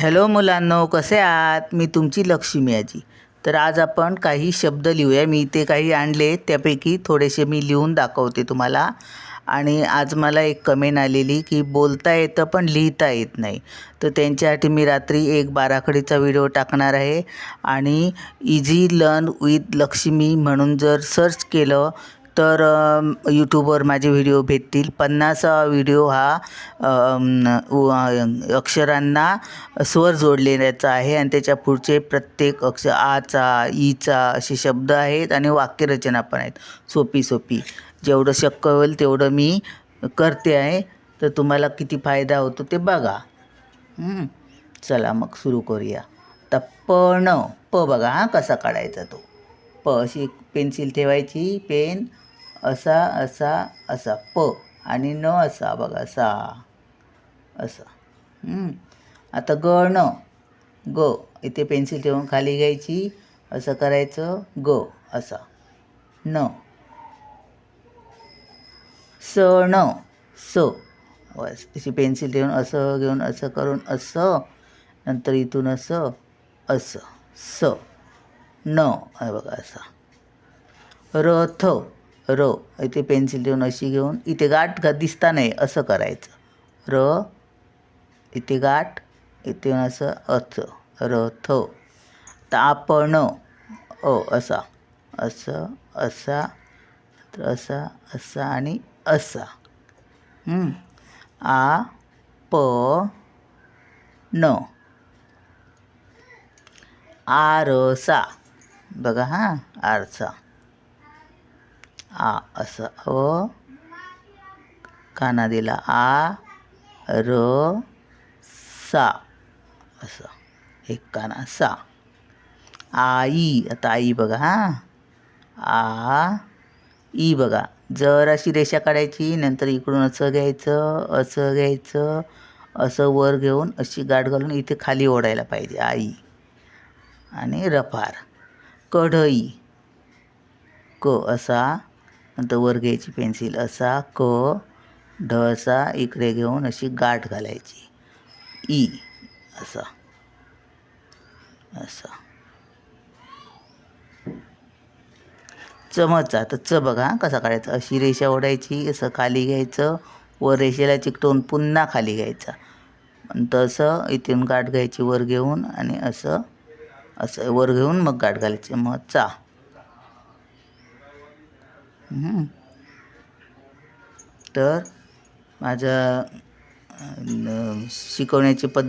Hello मुलांनो कसे आहात? मी तुमची लक्ष्मी आजी. तर आज आपण काही शब्द लिहूया. मी इथे काही आणले त्यापैकी थोडेसे मी लिहून दाखवते तुम्हाला. आणि आज मला एक कमेंट आलेली की बोलता येतं पण लिहिता येत नाही. तर त्यांच्यासाठी मी रात्री एक बाराखडीचा व्हिडिओ टाकणार आहे. आणि इझी लर्न विथ लक्ष्मी म्हणून जर सर्च केलं तर यूट्यूबवर माझे व्हिडिओ भेटतील. पन्नास व्हिडिओ हा अक्षरांना स्वर जोडलेल्याचा आहे आणि त्याच्या पुढचे प्रत्येक अक्षर आचा ईचा असे शब्द आहेत आणि वाक्यरचना पण आहेत. सोपी सोपी. जेवढं शक्य होईल तेवढं मी करते आहे. तर तुम्हाला किती फायदा होतो ते बघा. चला मग सुरू करूया. आता प न प बघा हा कसा काढायचा तो. प अशी पेन्सिल ठेवायची पेन असा असा असा. प आणि न असा बघा सा. असा. आता ग न. ग. इथे पेन्सिल ठेवून खाली घ्यायची. असं करायचं. ग. असा. न. स न. स. अशी पेन्सिल ठेवून असं घेऊन असं करून असं. नंतर इथून असं असं. स. न. बघा असा. रथ. र इथे पेन्सिल ठेवून अशी घेऊन इथे गाठ घा दिसता नाही असं करायचं. र इथे गाठ इथे येऊन असं अथ रथ तर आपण अ असा. असं असा तर असा असा आणि असा. आ प न. आरसा. बघा हां आरसा. आ असं. अ काना दिला आ र सा. असं. एक काना. सा. आई. आता आई बघा हां. आ ई बघा. जर अशी रेषा काढायची नंतर इकडून असं घ्यायचं असं घ्यायचं असं वर घेऊन अशी गाठ घालून इथे खाली ओढायला पाहिजे. आई. आणि रफार. कढई. क असा. नंतर वर घ्यायची पेन्सिल. असा क ढ असा इकडे घेऊन अशी गाठ घालायची. ई असा. असा. चमचा तर च बघा कसा काढायचा? अशी रेषा ओढायची असं खाली घ्यायचं. वर रेषेला चिकटवून पुन्हा खाली घ्यायचा. तसं इथून गाठ घ्यायची वर घेऊन आणि असं असं वर घेऊन मग गाठ घालायची. मग चा तर माझं शिकवण्याची पद्धत